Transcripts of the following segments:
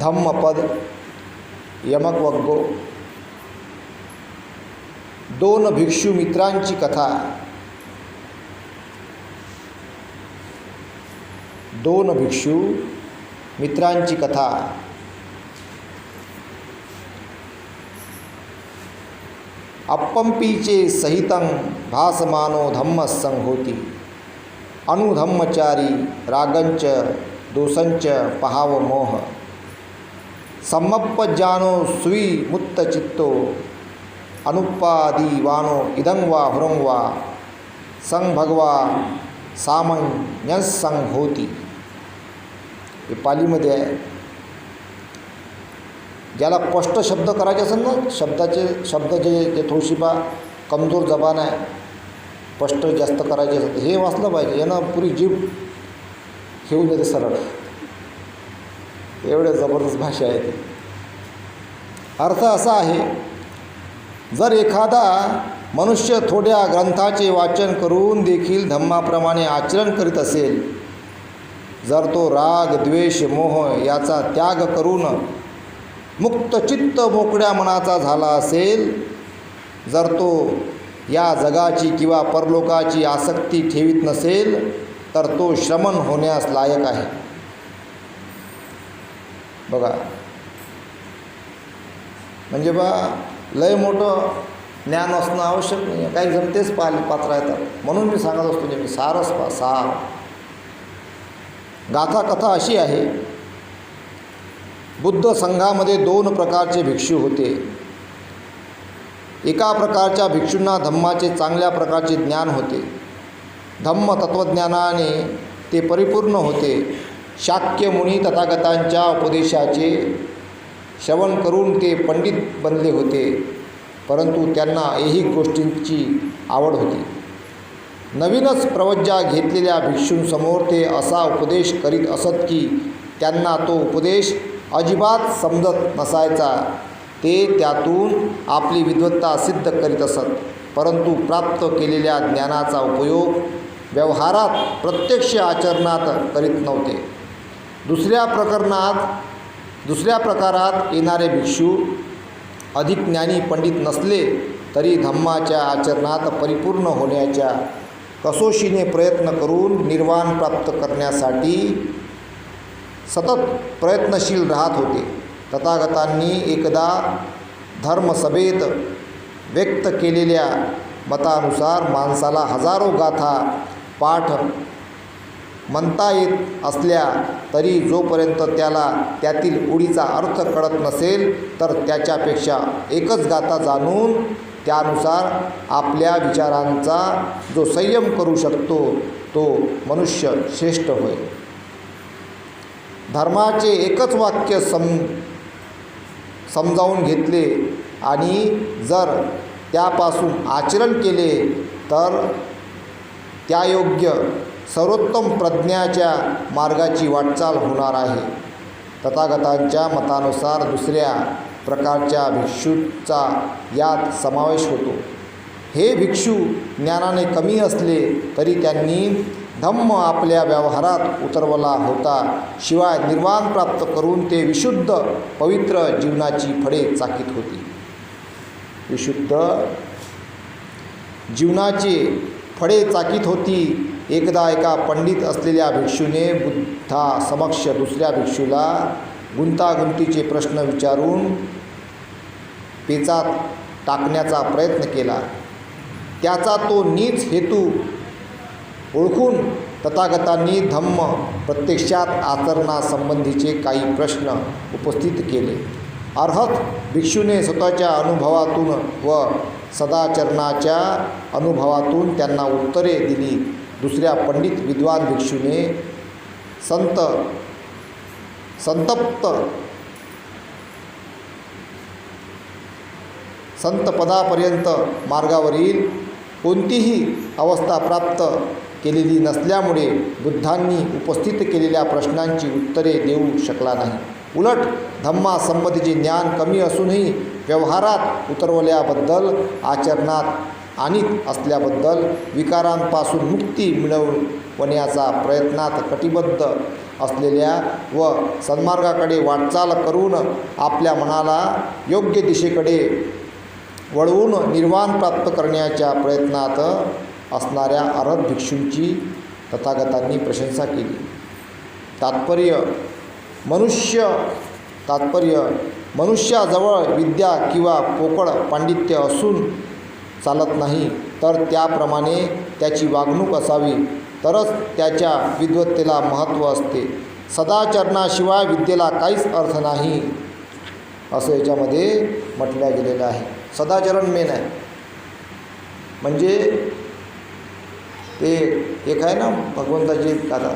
धम्मपद यमक वग्गो दोन भिक्षू मित्रांची कथा। दोन भिक्षू मित्रांची कथा। अप्पंपीचे सहितं भासमानो धम्मसंहोती। अनुधम्मचारी रागंच दोसंच पहाव मोह सम्मप्पजानो सुई मुत्तचित्तो। अनुपादिवानो इदं वा भगवा वा संभगवा सामन्यसंहोती हे पालीमध्ये आहे ज्याला स्पष्ट शब्द करायचे असेल ना शब्दाचे शब्द जे जे थोडीशी बा कमजोर जबान आहे स्पष्ट जास्त करायचे असेल हे वाचलं पाहिजे. यानं पुरी जीभ घेऊन येते सरळ. एवढ्या जबरदस्त भाषा आहे ती अर्थ असा आहे जर एखादा मनुष्य थोड्या ग्रंथाचे वाचन करून देखील धम्माप्रमाणे आचरण करीत असेल जर तो राग द्वेष मोह याचा त्याग करून मुक्त चित्त मोकळ्या मनाचा झाला असेल जर तो या जगाची किंवा परलोकाची आसक्ती ठेवीत नसेल तर तो श्रमण होण्यास लायक आहे. बघा. म्हणजे बा लय मोठं ज्ञान असणं आवश्यक नाही आहे काही जण तेच पाहिले पात्र येतात. म्हणून मी सांगत असतो नेहमी सारस पा सार. गाथा कथा अशी आहे बुद्ध संघामध्ये दोन प्रकारचे भिक्षू होते. एका प्रकारच्या भिक्षूंना धम्माचे चांगल्या प्रकारचे ज्ञान होते. धम्म तत्त्वज्ञानाने ते परिपूर्ण होते. शाक्य मुनी तथागतांच्या उपदेशाचे श्रवण करून ते पंडित बनले होते परंतु त्यांना ऐहिक गोष्टींची आवड होती. नवीनच प्रवज्जा घेतलेल्या भिक्षूंसमोर ते असा उपदेश करीत असत की त्यांना तो उपदेश अजिबात समजत नसायचा. ते त्यातून आपली विद्वत्ता सिद्ध करीत असत परंतु प्राप्त केलेल्या ज्ञानाचा उपयोग व्यवहारात प्रत्यक्ष आचरणात करीत नव्हते. दुसऱ्या प्रकरणात दुसऱ्या प्रकारात येणारे भिक्षू अधिक ज्ञानी पंडित नसले तरी धम्माच्या आचरणात परिपूर्ण होण्याच्या कसोशीने प्रयत्न करून निर्वाण प्राप्त करण्यासाठी सतत प्रयत्नशील राहत होते. तथागतांनी एकदा धर्मसभेत व्यक्त केलेल्या मतानुसार माणसाला हजारो गाथा पाठ म्हणता येत असल्या तरी जोपर्यंत त्याला त्यातील उडीचा अर्थ कळत नसेल तर त्याच्यापेक्षा एकच गाथा जाणून त्यानुसार आपल्या विचारांचा जो संयम करू शकतो तो मनुष्य श्रेष्ठ होय. धर्माचे एकच वाक्य सम समजावून घेतले आणि जर त्यापासून आचरण केले तर त्यायोग्य सर्वोत्तम प्रज्ञाच्या मार्गाची वाटचाल होणार आहे. तथागतांच्या मतानुसार दुसऱ्या प्रकारच्या भिक्षूचा यात समावेश होतो. हे भिक्षू ज्ञानाने कमी असले तरी त्यांनी धम्म आपल्या व्यवहारात उतरवला होता. शिवाय निर्वाण प्राप्त करून ते विशुद्ध पवित्र जीवनाची फळे चाकीत होती. विशुद्ध जीवनाची फळे चाकीत होती एकदा एका पंडित असलेल्या भिक्षूने बुद्धा समक्ष दुसऱ्या भिक्षूला गुंतागुंतीचे प्रश्न विचारून पेचात टाकण्याचा प्रयत्न केला. त्याचा तो नीच हेतू ओळखून तथागतांनी धम्म प्रत्यक्षात आचरणासंबंधीचे काही प्रश्न उपस्थित केले. अर्हत भिक्षूने स्वतःच्या अनुभवातून व सदाचरणाच्या अनुभवातून त्यांना उत्तरे दिली. दुसऱ्या पंडित विद्वान भिक्षूने संत संतप्त संतपदापर्यंत मार्गावरील कोणतीही अवस्था प्राप्त केलेली नसल्यामुळे बुद्धांनी उपस्थित केलेल्या प्रश्नांची उत्तरे देऊ शकला नाही. उलट धम्मासंबंधीचे ज्ञान कमी असूनही व्यवहारात उतरवल्याबद्दल आचरणात आणीत असल्याबद्दल विकारांपासून मुक्ती मिळवण्याचा प्रयत्नात कटिबद्ध असलेल्या व सन्मार्गाकडे वाटचाल करून आपल्या मनाला योग्य दिशेकडे वळवून निर्वाण प्राप्त करण्याच्या प्रयत्नात असणाऱ्या अरहत भिक्षूंची तथागतांनी प्रशंसा केली. तात्पर्य मनुष्य तात्पर्य मनुष्याजवळ विद्या किंवा पोकळ पांडित्य असून चालत नाही तर त्याप्रमाणे त्याची वागणूक असावी. तरच त्याच्या विद्वत्तेला महत्त्व असते. सदाचरणाशिवाय विद्येला काहीच अर्थ नाही असं याच्यामध्ये म्हटलं गेलेलं आहे. सदाचरण मेन आहे. म्हणजे ते एक आहे ना भगवंताची आता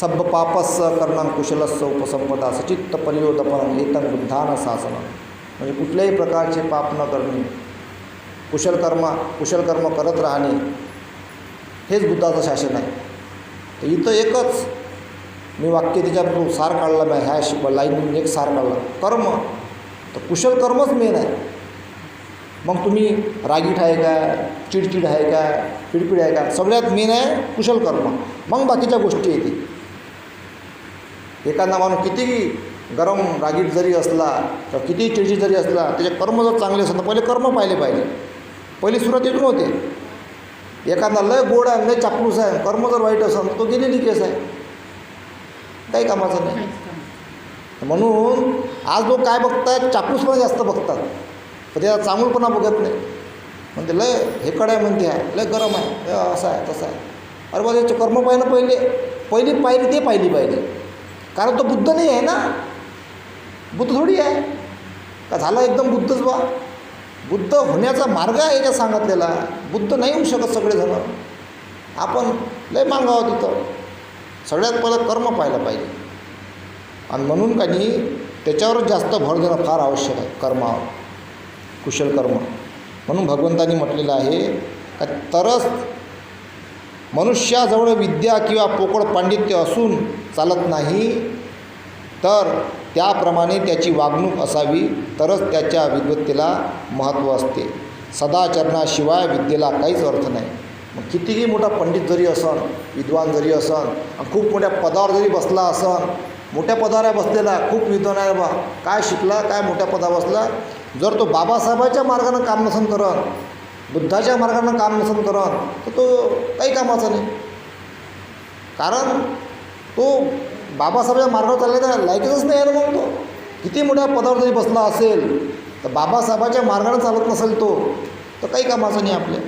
सब पापस्स करणं कुशलस्स उपसंपदा सचित्त परियोदपन एतन बुद्धान शासन म्हणजे कुठल्याही प्रकारचे पाप न करणे. कुशल कर्मा कुशल कर्म करत राहणे हेच बुद्धाचं शासन आहे. तर इथं एकच मी वाक्य त्याच्यातून सार काढला नाही ह्या शिक लाईन एक सार काढला. कर्म तर कुशल कर्मच मेन आहे. मग तुम्ही रागीट आहे का चिडचिड आहे का पिडपिड आहे का सगळ्यात मेन आहे कुशल कर्म. मग बाकीच्या गोष्टी येतील एखादा माणूस कितीही गरम रागीट जरी असला तर कितीही चिडचिड जरी असला त्याचे कर्म जर चांगले असेल तर पहिले कर्म पाहिले पाहिजे. पहिली सुरुवात इथून होते. एखादा लय गोड आहे लय चापलूस आहे कर्म जर वाईट असेल तो गेलेली केस आहे. काही कामाचं नाही. म्हणून आज लोक काय बघतात चापलूसपणा जास्त बघतात. पण त्याचा चांगलपणा बघत नाही. म्हणते लय हेकड आहे म्हणते आहे लय गरम आहे असं आहे तसं आहे. अरे बा त्याचे कर्म पाहिलं पहिले. पहिली पाहिली ते पाहिली पाहिजे. कारण तो बुद्ध नाही आहे ना. बुद्ध थोडी आहे. का झाला एकदम बुद्धच बा? बुद्ध होण्याचा मार्ग आहे का सांगितलेला? बुद्ध नाही होऊ शकत सगळेजण. आपण लय मागावं तिथं सगळ्यात पहिलं कर्म पाहिलं पाहिजे. आणि म्हणून का नाही त्याच्यावरच जास्त भर देणं फार आवश्यक आहे कर्मावर कुशल कर्म. म्हणून भगवंतांनी म्हटलेलं आहे का तरच मनुष्याजवळ विद्या किंवा पोकळ पांडित्य असून चालत नाही तर त्याप्रमाणे त्याची वागणूक असावी तरच त्याच्या विद्वत्तेला महत्त्व असते. सदाचरणाशिवाय विद्येला काहीच अर्थ नाही. मग कितीही मोठा पंडित जरी असन विद्वान जरी असन खूप मोठ्या पदावर जरी बसला असन मोठ्या पदावर आहे बसलेला खूप विद्वान आहे बा काय शिकला काय मोठ्या पदावर बसला? जर तो बाबासाहेबाच्या मार्गानं काम नसन करन बुद्धाच्या मार्गानं काम नसन करन तर तो काही कामाचा नाही. कारण तो बाबासाहेबच्या मार्गावर चालले तर लायकीचंच नाही आहे ना मग तो. किती मोठ्या पदावर जरी बसला असेल तर बाबासाहेबाच्या मार्गानं चालत नसेल तो तर काही कामाचं नाही आपल्या.